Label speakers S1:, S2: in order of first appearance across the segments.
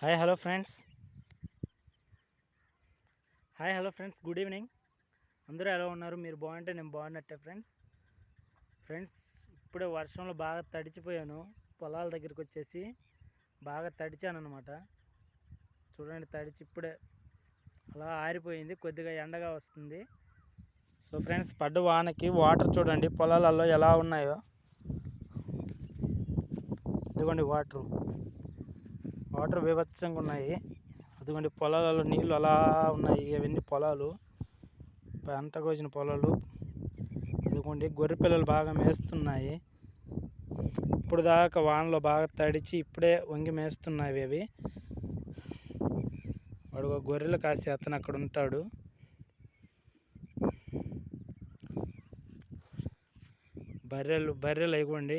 S1: Hi hello friends hi hello friends good evening అందరూ ఎలా ఉన్నారు? మీరు బాగుంటే నేను బాగున్నట్టే ఫ్రెండ్స్ ఫ్రెండ్స్ ఇప్పుడే వర్షంలో బాగా తడిచిపోయాను. పొలాల దగ్గరికి వచ్చేసి బాగా తడిచాను అనమాట చూడండి తడిచి ఇప్పుడే అలా ఆరిపోయింది. కొద్దిగా ఎండగా వస్తుంది. సో ఫ్రెండ్స్ పడ్డ వానకి వాటర్ చూడండి పొలాలలో ఎలా ఉన్నాయో. ఇదిగోండి వాటరు వాటర్ బీభత్సంగా ఉన్నాయి. అదిగోండి పొలాలలో నీళ్ళు అలా ఉన్నాయి. అవన్నీ పొలాలు. పంట కోసిన పొలాలు. ఇదిగోండి గొర్రె పిల్లలు బాగా మేస్తున్నాయి. ఇప్పుడు దాకా వానలో బాగా తడిచి ఇప్పుడే వంగి మేస్తున్నాయి అవి. వాడు గొర్రెలు కాసి అతను అక్కడ ఉంటాడు. బర్రెలు బర్రెలు ఇవ్వండి.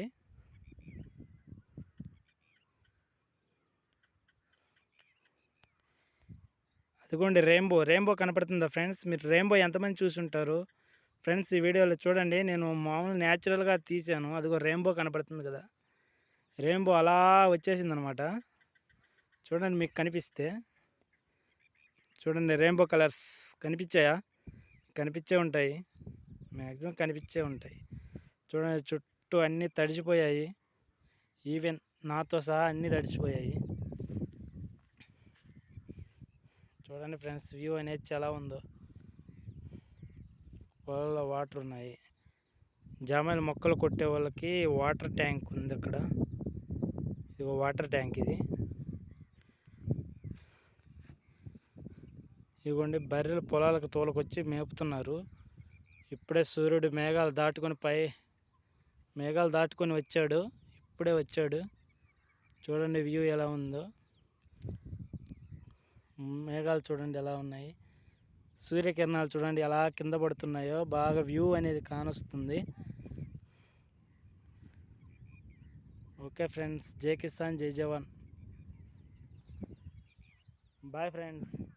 S1: అదిగోండి రెయిన్బో రెయిన్బో కనపడుతుందా ఫ్రెండ్స్? మీరు రెయిన్బో ఎంతమంది చూసుంటారు? ఫ్రెండ్స్ ఈ వీడియోలో చూడండి నేను మామూలు న్యాచురల్గా తీసాను అదిగో రెయిన్బో కనపడుతుంది కదా. రెయిన్బో అలా వచ్చేసింది అనమాట చూడండి మీకు కనిపిస్తే. చూడండి రెయిన్బో కలర్స్ కనిపించాయా? కనిపించే ఉంటాయి. మ్యాక్సిమం కనిపించే ఉంటాయి. చూడండి చుట్టూ అన్నీ తడిచిపోయాయి. ఈవెన్ నాతో సహా అన్నీ తడిచిపోయాయి. చూడండి ఫ్రెండ్స్ వ్యూ అనేది చాలా ఉందో. పొలంలో వాటర్ ఉన్నాయి. జామాయిల మొక్కలు కొట్టే వాళ్ళకి వాటర్ ట్యాంక్ ఉంది అక్కడ. ఇది వాటర్ ట్యాంక్ ఇది. ఇదిగోండి బర్రెలు పొలాలకు తోలకొచ్చి మేపుతున్నారు. ఇప్పుడే సూర్యుడు మేఘాలు దాటుకొని పై మేఘాలు దాటుకొని వచ్చాడు. ఇప్పుడే వచ్చాడు. చూడండి వ్యూ ఎలా ఉందో. మేఘాలు చూడండి ఎలా ఉన్నాయి. సూర్యకిరణాలు చూడండి ఎలా కింద పడుతున్నాయో బాగా వ్యూ అనేది కానొస్తుంది. ఓకే ఫ్రెండ్స్ జై కిసాన్ జై జవాన్. Bye friends.